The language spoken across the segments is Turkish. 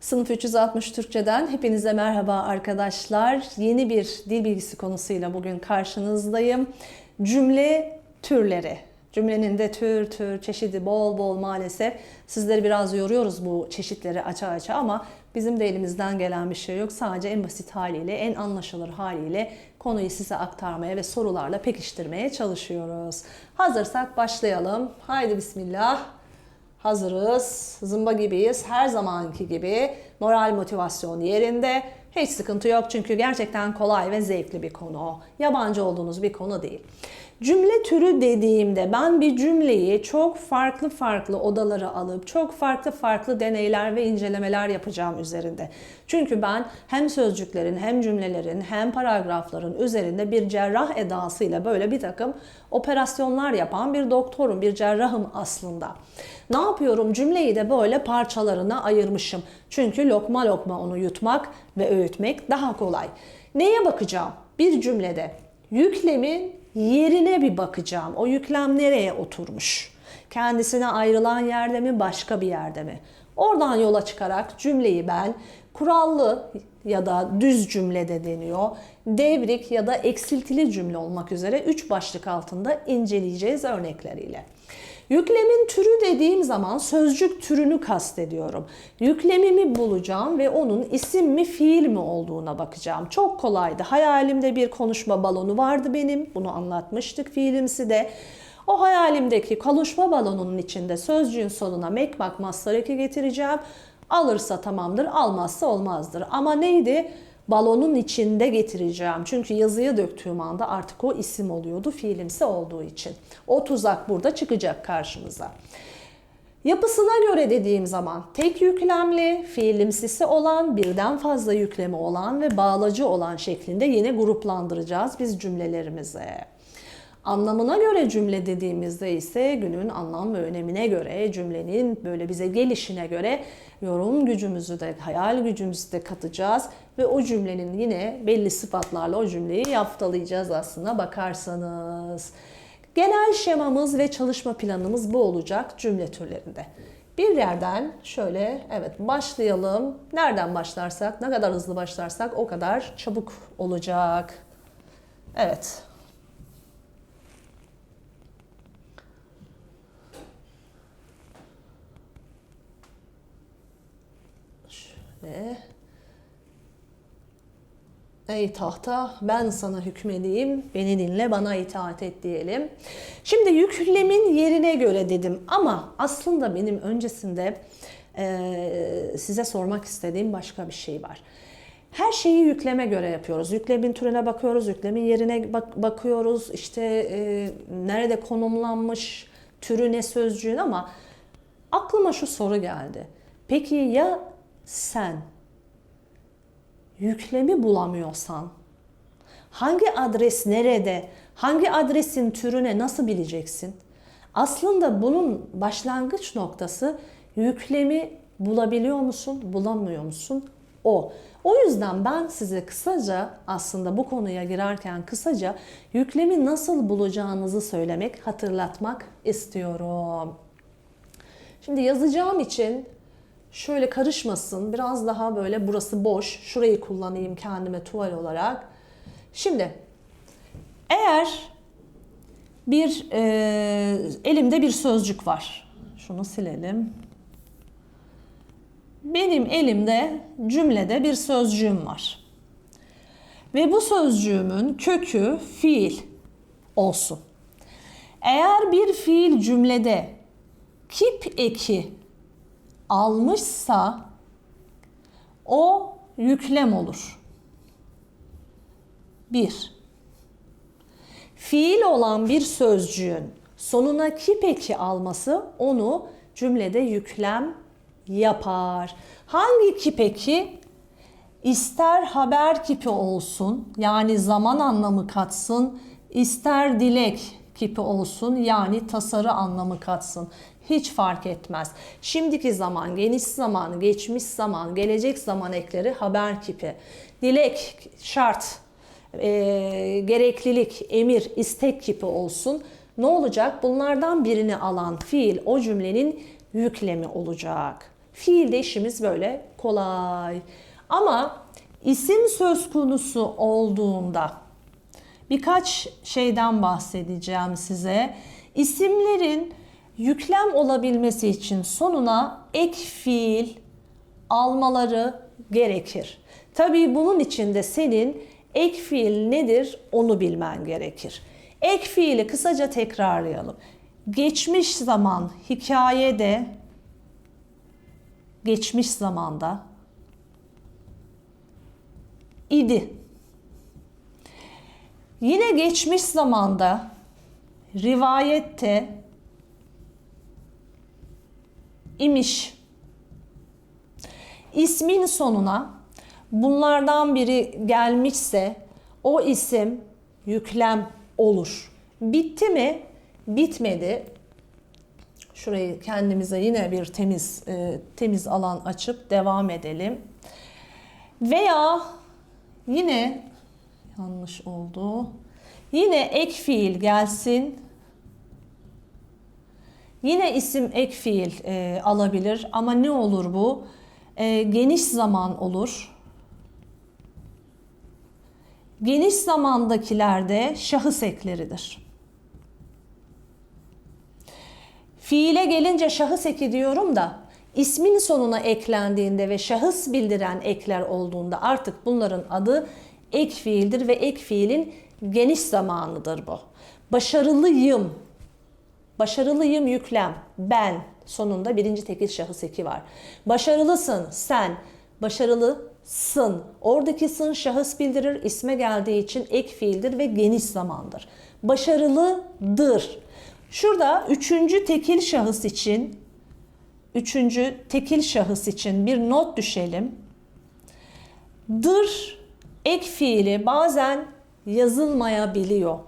Sınıf 360 Türkçe'den hepinize merhaba arkadaşlar. Yeni bir dil bilgisi konusuyla bugün karşınızdayım. Cümle türleri. Cümlenin de tür tür çeşidi bol bol maalesef. Sizleri biraz yoruyoruz bu çeşitleri aça aça ama bizim de elimizden gelen bir şey yok. Sadece en basit haliyle, en anlaşılır haliyle konuyu size aktarmaya ve sorularla pekiştirmeye çalışıyoruz. Hazırsak başlayalım. Haydi bismillah. Hazırız, zımba gibiyiz. Her zamanki gibi moral motivasyon yerinde. Hiç sıkıntı yok çünkü gerçekten kolay ve zevkli bir konu. Yabancı olduğunuz bir konu değil. Cümle türü dediğimde ben bir cümleyi çok farklı farklı odalara alıp çok farklı farklı deneyler ve incelemeler yapacağım üzerinde. Çünkü ben hem sözcüklerin hem cümlelerin hem paragrafların üzerinde bir cerrah edasıyla böyle bir takım operasyonlar yapan bir doktorum, bir cerrahım aslında. Ne yapıyorum? Cümleyi de böyle parçalarına ayırmışım. Çünkü lokma lokma onu yutmak ve öğütmek daha kolay. Neye bakacağım? Bir cümlede yüklemin yerine bir bakacağım. O yüklem nereye oturmuş? Kendisine ayrılan yerde mi, başka bir yerde mi? Oradan yola çıkarak cümleyi ben kurallı ya da düz cümle de deniyor. Devrik ya da eksiltili cümle olmak üzere 3 başlık altında inceleyeceğiz örnekleriyle. Yüklemin türü dediğim zaman sözcük türünü kastediyorum. Yüklemimi bulacağım ve onun isim mi fiil mi olduğuna bakacağım. Çok kolaydı. Hayalimde bir konuşma balonu vardı benim. Bunu anlatmıştık fiilimsi de. O hayalimdeki konuşma balonunun içinde sözcüğün sonuna make bak master eki getireceğim. Alırsa tamamdır, almazsa olmazdır. Ama neydi? Balonun içinde getireceğim. Çünkü yazıya döktüğüm anda artık o isim oluyordu fiilimsi olduğu için. O tuzak burada çıkacak karşımıza. Yapısına göre dediğim zaman tek yüklemli, fiilimsisi olan, birden fazla yüklemi olan ve bağlacı olan şeklinde yine gruplandıracağız biz cümlelerimizi. Anlamına göre cümle dediğimizde ise günün anlam ve önemine göre, cümlenin böyle bize gelişine göre yorum gücümüzü de, hayal gücümüzü de katacağız ve o cümlenin yine belli sıfatlarla o cümleyi yaptalayacağız aslında bakarsanız. Genel şemamız ve çalışma planımız bu olacak cümle türlerinde. Bir yerden şöyle evet başlayalım. Nereden başlarsak, ne kadar hızlı başlarsak o kadar çabuk olacak. Evet. Şöyle. Ey tahta ben sana hükmedeyim, beni dinle bana itaat et diyelim. Şimdi yüklemin yerine göre dedim ama aslında benim öncesinde e, size sormak istediğim başka bir şey var. Her şeyi yükleme göre yapıyoruz. Yüklemin türüne bakıyoruz, yüklemin yerine bak- bakıyoruz. İşte e, nerede konumlanmış, türü ne sözcüğün ama aklıma şu soru geldi. Peki ya sen yüklemi bulamıyorsan hangi adres nerede, hangi adresin türüne nasıl bileceksin? Aslında bunun başlangıç noktası yüklemi bulabiliyor musun, bulamıyor musun? O. O yüzden ben size kısaca aslında bu konuya girerken kısaca yüklemi nasıl bulacağınızı söylemek, hatırlatmak istiyorum. Şimdi yazacağım için şöyle karışmasın. Biraz daha böyle burası boş. Şurayı kullanayım kendime tuval olarak. Şimdi eğer bir e, elimde bir sözcük var. Şunu silelim. Benim elimde cümlede bir sözcüğüm var. Ve bu sözcüğümün kökü fiil olsun. Eğer bir fiil cümlede kip eki almışsa o yüklem olur. Bir. Fiil olan bir sözcüğün sonuna kip eki alması onu cümlede yüklem yapar. Hangi kip eki? İster haber kipi olsun yani zaman anlamı katsın, ister dilek kipi olsun yani tasarı anlamı katsın. Hiç fark etmez. Şimdiki zaman, geniş zaman, geçmiş zaman, gelecek zaman ekleri haber kipi. Dilek, şart, e, gereklilik, emir, istek kipi olsun. Ne olacak? Bunlardan birini alan fiil o cümlenin yüklemi olacak. Fiilde işimiz böyle kolay. Ama isim söz konusu olduğunda birkaç şeyden bahsedeceğim size. İsimlerin yüklem olabilmesi için sonuna ek fiil almaları gerekir. Tabii bunun için de senin ek fiil nedir onu bilmen gerekir. Ek fiili kısaca tekrarlayalım. Geçmiş zaman hikayede geçmiş zamanda idi. Yine geçmiş zamanda rivayette imiş. İsmin sonuna bunlardan biri gelmişse o isim yüklem olur. Bitti mi? Bitmedi. Şurayı kendimize yine bir temiz e, temiz alan açıp devam edelim. Veya yine yanlış oldu. Yine ek fiil gelsin. Yine isim ek fiil e, alabilir ama ne olur bu? E, geniş zaman olur. Geniş zamandakilerde şahıs ekleridir. Fiile gelince şahıs eki diyorum da ismin sonuna eklendiğinde ve şahıs bildiren ekler olduğunda artık bunların adı ek fiildir ve ek fiilin geniş zamanıdır bu. Başarılıyım. Başarılıyım yüklem. Ben sonunda birinci tekil şahıs eki var. Başarılısın sen. Başarılısın. Oradaki sın şahıs bildirir. isme geldiği için ek fiildir ve geniş zamandır. Başarılıdır. Şurada üçüncü tekil şahıs için üçüncü tekil şahıs için bir not düşelim. Dır ek fiili bazen yazılmayabiliyor.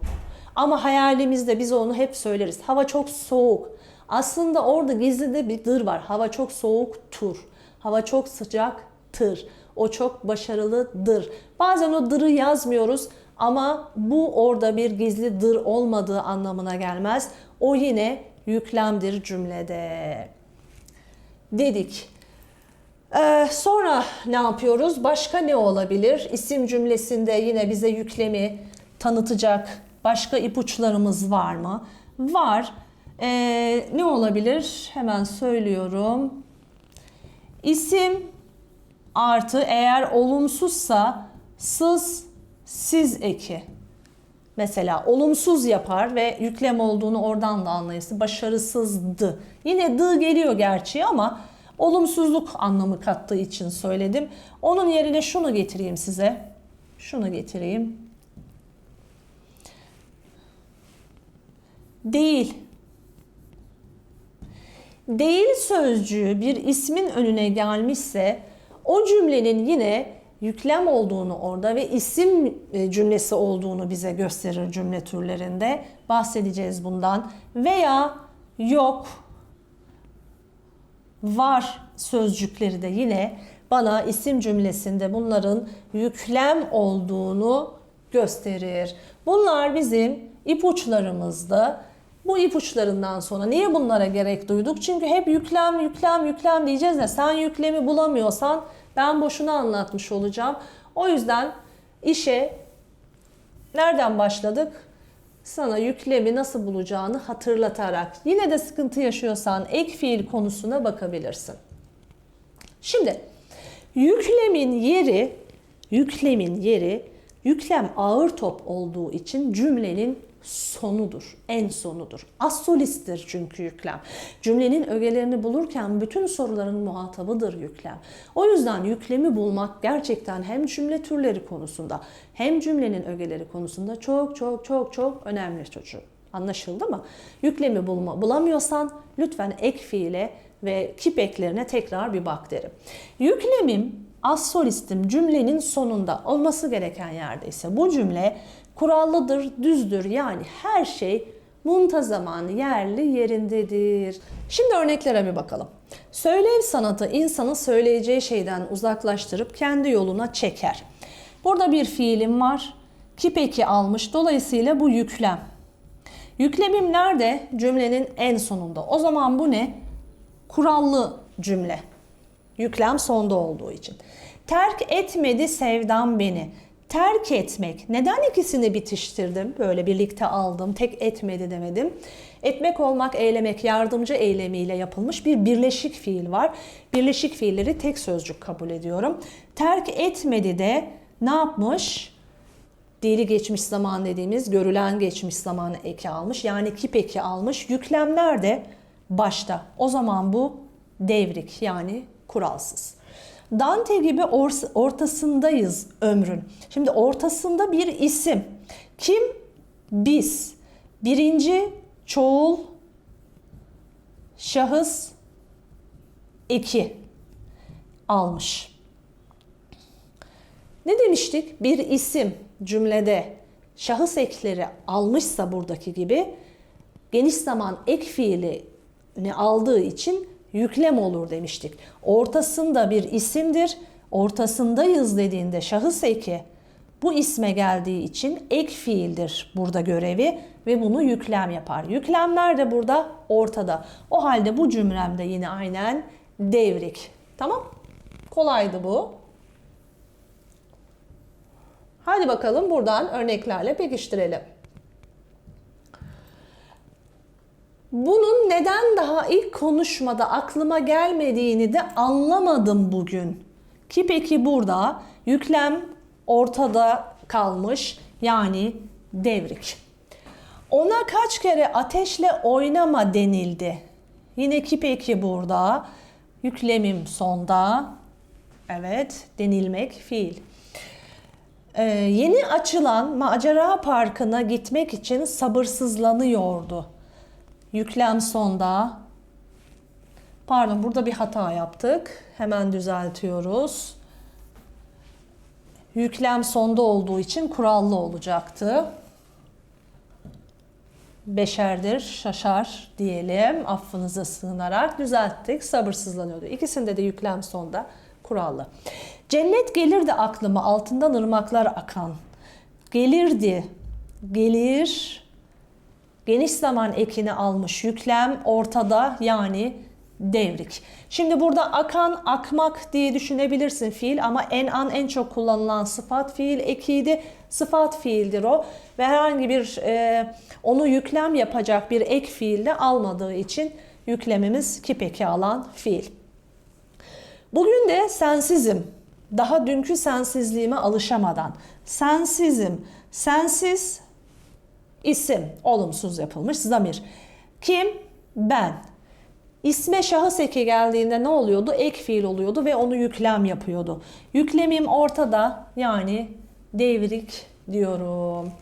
Ama hayalimizde biz onu hep söyleriz. Hava çok soğuk. Aslında orada gizli de bir dır var. Hava çok soğuktur. Hava çok sıcaktır. O çok başarılıdır. Bazen o dırı yazmıyoruz ama bu orada bir gizli dır olmadığı anlamına gelmez. O yine yüklemdir cümlede. Dedik. Ee, sonra ne yapıyoruz? Başka ne olabilir? İsim cümlesinde yine bize yüklemi tanıtacak başka ipuçlarımız var mı? Var. Ee, ne olabilir? Hemen söylüyorum. İsim artı eğer olumsuzsa sız siz eki. Mesela olumsuz yapar ve yüklem olduğunu oradan da anlayısı başarısızdı. Yine dı geliyor gerçi ama olumsuzluk anlamı kattığı için söyledim. Onun yerine şunu getireyim size. Şunu getireyim. Değil. Değil sözcüğü bir ismin önüne gelmişse o cümlenin yine yüklem olduğunu orada ve isim e, cümlesi olduğunu bize gösterir cümle türlerinde. Bahsedeceğiz bundan. Veya yok, var sözcükleri de yine bana isim cümlesinde bunların yüklem olduğunu gösterir. Bunlar bizim ipuçlarımızda. Bu ipuçlarından sonra niye bunlara gerek duyduk? Çünkü hep yüklem, yüklem, yüklem diyeceğiz de sen yüklemi bulamıyorsan ben boşuna anlatmış olacağım. O yüzden işe nereden başladık? Sana yüklemi nasıl bulacağını hatırlatarak yine de sıkıntı yaşıyorsan ek fiil konusuna bakabilirsin. Şimdi yüklemin yeri yüklemin yeri yüklem ağır top olduğu için cümlenin sonudur, en sonudur. Assolisttir çünkü yüklem. Cümlenin ögelerini bulurken bütün soruların muhatabıdır yüklem. O yüzden yüklemi bulmak gerçekten hem cümle türleri konusunda hem cümlenin ögeleri konusunda çok çok çok çok önemli çocuğum. Anlaşıldı mı? Yüklemi bulma, bulamıyorsan lütfen ek fiile ve kip eklerine tekrar bir bak derim. Yüklemim as solistim cümlenin sonunda olması gereken yerde ise bu cümle kurallıdır, düzdür. Yani her şey muntazaman, yerli yerindedir. Şimdi örneklere bir bakalım. Söylev sanatı insanı söyleyeceği şeyden uzaklaştırıp kendi yoluna çeker. Burada bir fiilim var. Kipeki almış. Dolayısıyla bu yüklem. Yüklemim nerede? Cümlenin en sonunda. O zaman bu ne? Kurallı cümle. Yüklem sonda olduğu için. Terk etmedi sevdam beni. Terk etmek. Neden ikisini bitiştirdim? Böyle birlikte aldım. Tek etmedi demedim. Etmek olmak, eylemek, yardımcı eylemiyle yapılmış bir birleşik fiil var. Birleşik fiilleri tek sözcük kabul ediyorum. Terk etmedi de ne yapmış? Dili geçmiş zaman dediğimiz görülen geçmiş zamanı eki almış. Yani kip eki almış. Yüklemler de başta. O zaman bu devrik yani kuralsız. Dante gibi ors- ortasındayız ömrün. Şimdi ortasında bir isim. Kim? Biz. Birinci çoğul şahıs eki almış. Ne demiştik? Bir isim cümlede şahıs ekleri almışsa buradaki gibi geniş zaman ek fiilini aldığı için yüklem olur demiştik. Ortasında bir isimdir. Ortasındayız dediğinde şahıs eki bu isme geldiği için ek fiildir burada görevi ve bunu yüklem yapar. Yüklemler de burada ortada. O halde bu cümlemde yine aynen devrik. Tamam? Kolaydı bu. Hadi bakalım buradan örneklerle pekiştirelim. Bunun neden daha ilk konuşmada aklıma gelmediğini de anlamadım bugün. Ki peki burada yüklem ortada kalmış yani devrik. Ona kaç kere ateşle oynama denildi. Yine ki peki burada yüklemim sonda. Evet denilmek fiil. Ee, yeni açılan macera parkına gitmek için sabırsızlanıyordu. Yüklem sonda. Pardon burada bir hata yaptık. Hemen düzeltiyoruz. Yüklem sonda olduğu için kurallı olacaktı. Beşerdir, şaşar diyelim. Affınıza sığınarak düzelttik. Sabırsızlanıyordu. İkisinde de yüklem sonda kurallı. Cennet gelirdi aklıma altından ırmaklar akan. Gelirdi, gelir, geniş zaman ekini almış yüklem ortada yani devrik. Şimdi burada akan, akmak diye düşünebilirsin fiil ama en an en çok kullanılan sıfat fiil ekiydi. Sıfat fiildir o ve herhangi bir e, onu yüklem yapacak bir ek fiil de almadığı için yüklemimiz kip eki alan fiil. Bugün de sensizim. Daha dünkü sensizliğime alışamadan. Sensizim. Sensiz isim. Olumsuz yapılmış zamir. Kim? Ben. İsme şahıs eki geldiğinde ne oluyordu? Ek fiil oluyordu ve onu yüklem yapıyordu. Yüklemim ortada yani devrik diyorum.